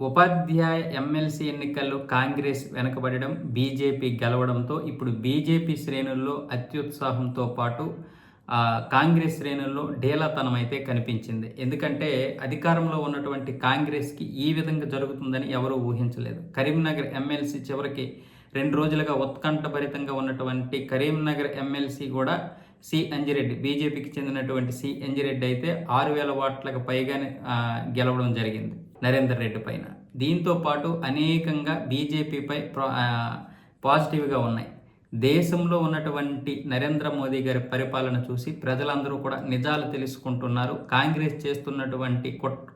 ఉపాధ్యాయ MLC ఎన్నికల్లో Congress వెనకబడడం BJP గెలవడంతో ఇప్పుడు BJP శ్రేణుల్లో అత్యుత్సాహంతో పాటు కాంగ్రెస్ శ్రేణుల్లో డేలాతనం అయితే కనిపించింది. ఎందుకంటే అధికారంలో ఉన్నటువంటి కాంగ్రెస్కి ఈ విధంగా జరుగుతుందని ఎవరూ ఊహించలేదు. కరీంనగర్ ఎమ్మెల్సీ చివరికి రెండు రోజులుగా ఉత్కంఠభరితంగా ఉన్నటువంటి కరీంనగర్ ఎమ్మెల్సీ కూడా సి. అంజిరెడ్డి బీజేపీకి చెందినటువంటి సి. అంజిరెడ్డి అయితే ఆరు వేల వాట్లకు పైగానే గెలవడం జరిగింది. నరేందర్ రెడ్డి పైన. దీంతో పాటు అనేకంగా బీజేపీపై పాజిటివ్గా ఉన్నాయి. దేశంలో ఉన్నటువంటి నరేంద్ర మోదీ గారి పరిపాలన చూసి ప్రజలందరూ కూడా నిజాలు తెలుసుకుంటున్నారు. కాంగ్రెస్ చేస్తున్నటువంటి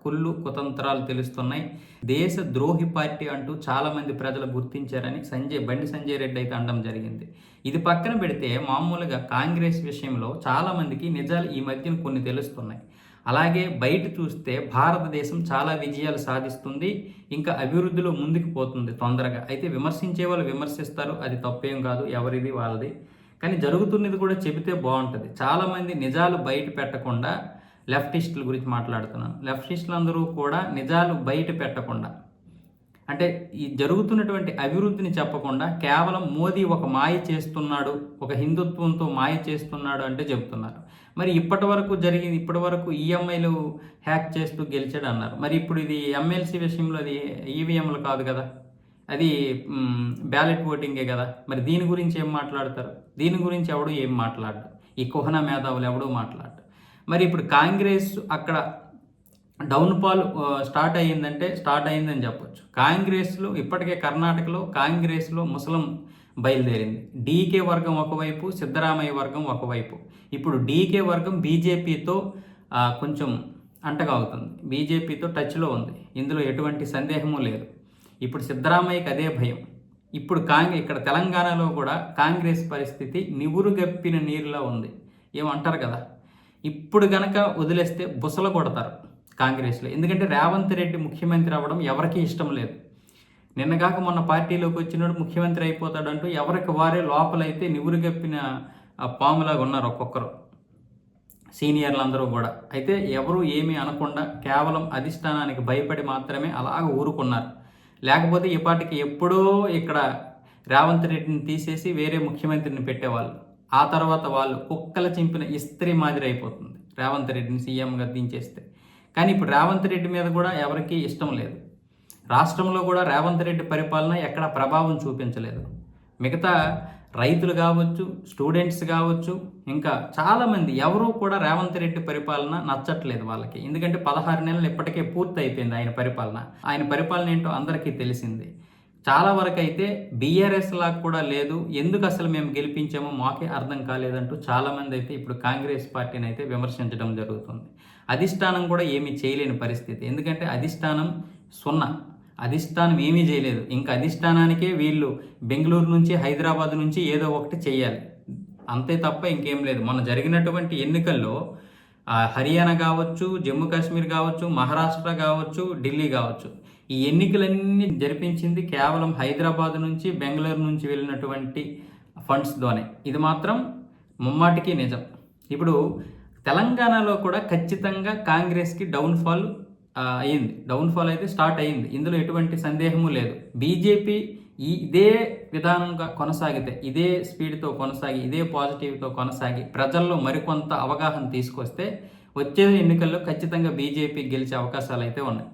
కుళ్ళు కుతంత్రాలు తెలుస్తున్నాయి. దేశ ద్రోహి పార్టీ అంటూ చాలామంది ప్రజలు గుర్తించారని సంజయ్ బండి సంజయ్ రెడ్డి అయితే అనడం జరిగింది. ఇది పక్కన పెడితే మామూలుగా కాంగ్రెస్ విషయంలో చాలామందికి నిజాలు ఈ మధ్యన కొన్ని తెలుస్తున్నాయి. అలాగే బయట చూస్తే భారతదేశం చాలా విజయాలు సాధిస్తుంది ఇంకా అభివృద్ధిలో ముందుకు పోతుంది తొందరగా. అయితే విమర్శించే వాళ్ళు విమర్శిస్తారు అది తప్పేం కాదు ఎవరిది వాళ్ళది. కానీ జరుగుతున్నది కూడా చెబితే బాగుంటుంది. చాలామంది నిజాలు బయట పెట్టకుండా లెఫ్టిస్టుల గురించి మాట్లాడుతున్నాను లెఫ్టిస్టులు అందరూ కూడా నిజాలు బయట పెట్టకుండా. అంటే ఈ జరుగుతున్నటువంటి అభివృద్ధిని చెప్పకుండా కేవలం మోదీ ఒక మాయ చేస్తున్నాడు ఒక హిందుత్వంతో మాయ చేస్తున్నాడు అంటే చెబుతున్నారు. మరి ఇప్పటి వరకు జరిగింది ఇప్పటి వరకు ఈఎంఐలు హ్యాక్ చేస్తూ గెలిచాడు అన్నారు మరి ఇప్పుడు ఇది ఎమ్మెల్సీ విషయంలో అది ఈవీఎంలు కాదు కదా. అది బ్యాలెట్ ఓటింగే కదా. మరి దీని గురించి ఏం మాట్లాడతారు? దీని గురించి ఎవడు ఏం మాట్లాడు ఈ కుహన మేధావులు ఎవడూ మాట్లాడు మరి ఇప్పుడు కాంగ్రెస్ అక్కడ డౌన్ఫాల్ స్టార్ట్ అయ్యిందంటే స్టార్ట్ అయ్యిందని చెప్పొచ్చు. కాంగ్రెస్లో ఇప్పటికే కర్ణాటకలో కాంగ్రెస్లో ముసలం బయలుదేరింది. డీకే వర్గం ఒకవైపు సిద్ధరామయ్య వర్గం ఒకవైపు. ఇప్పుడు డీకే వర్గం బీజేపీతో కొంచెం అంటగాగుతుంది బీజేపీతో టచ్లో ఉంది. ఇందులో ఎటువంటి సందేహము లేదు. ఇప్పుడు సిద్ధరామయ్యకి అదే భయం. ఇప్పుడు కాంగ్రెస్ ఇక్కడ తెలంగాణలో కూడా కాంగ్రెస్ పరిస్థితి నివురుగప్పిన నీరులా ఉంది. ఏమంటారు కదా? ఇప్పుడు గనక వదిలేస్తే బుసలు కొడతారు. కాంగ్రెస్లో. ఎందుకంటే రేవంత్ రెడ్డి ముఖ్యమంత్రి అవ్వడం ఎవరికీ ఇష్టం లేదు. నిన్నగాక మొన్న పార్టీలోకి వచ్చినప్పుడు ముఖ్యమంత్రి అయిపోతాడంటూ ఎవరికి వారే లోపలైతే నివురుగప్పిన పాములాగా ఉన్నారు ఒక్కొక్కరు. సీనియర్లు అందరూ కూడా. అయితే ఎవరు ఏమీ అనకుండా కేవలం అధిష్టానానికి భయపడి మాత్రమే అలాగ ఊరుకున్నారు. లేకపోతే ఈ పాటికి ఎప్పుడో ఇక్కడ రేవంత్ రెడ్డిని తీసేసి వేరే ముఖ్యమంత్రిని పెట్టేవాళ్ళు. ఆ తర్వాత వాళ్ళు కుక్కల చింపిన ఇస్త్రీ మాదిరి అయిపోతుంది. రేవంత్ రెడ్డిని సీఎంగా దించేస్తే. కానీ ఇప్పుడు రేవంత్ రెడ్డి మీద కూడా ఎవరికీ ఇష్టం లేదు. రాష్ట్రంలో కూడా రేవంత్ రెడ్డి పరిపాలన ఎక్కడ ప్రభావం చూపించలేదు. మిగతా రైతులు కావచ్చు స్టూడెంట్స్ కావచ్చు ఇంకా చాలామంది ఎవరూ కూడా రేవంత్ రెడ్డి పరిపాలన నచ్చట్లేదు వాళ్ళకి. ఎందుకంటే పదహారు నెలలు ఇప్పటికే పూర్తి అయిపోయింది ఆయన పరిపాలన. ఆయన పరిపాలన ఏంటో అందరికీ తెలిసింది. చాలా వరకు అయితే బీఆర్ఎస్ లాగా కూడా లేదు. ఎందుకు అసలు మేము గెలిపించామో మాకే అర్థం కాలేదంటూ చాలామంది అయితే ఇప్పుడు కాంగ్రెస్ పార్టీని అయితే విమర్శించడం జరుగుతుంది. అధిష్టానం కూడా ఏమీ చేయలేని పరిస్థితి. ఎందుకంటే అధిష్టానం సున్నా. అధిష్టానం ఏమీ చేయలేదు. ఇంకా అధిష్టానానికే వీళ్ళు బెంగళూరు నుంచి హైదరాబాద్ నుంచి ఏదో ఒకటి చేయాలి. అంతే తప్ప ఇంకేం లేదు. మొన్న జరిగినటువంటి ఎన్నికల్లో హర్యానా కావచ్చు జమ్మూ కాశ్మీర్ కావచ్చు మహారాష్ట్ర కావచ్చు ఢిల్లీ కావచ్చు ఈ ఎన్నికలన్నీ జరిపించింది కేవలం హైదరాబాద్ నుంచి బెంగళూరు నుంచి వెళ్ళినటువంటి ఫండ్స్ ద్వారా ఇది మాత్రం ముమ్మాటికి నిజం. ఇప్పుడు తెలంగాణలో కూడా ఖచ్చితంగా కాంగ్రెస్కి డౌన్ఫాల్ అయింది. డౌన్ఫాల్ అయితే స్టార్ట్ అయింది. ఇందులో ఎటువంటి సందేహము లేదు. బీజేపీ ఈ ఇదే విధానంగా కొనసాగితే ఇదే స్పీడ్తో కొనసాగి ఇదే పాజిటివ్తో కొనసాగి ప్రజల్లో మరికొంత అవగాహన తీసుకొస్తే వచ్చే ఎన్నికల్లో ఖచ్చితంగా బీజేపీ గెలిచే అవకాశాలు అయితే ఉన్నాయి.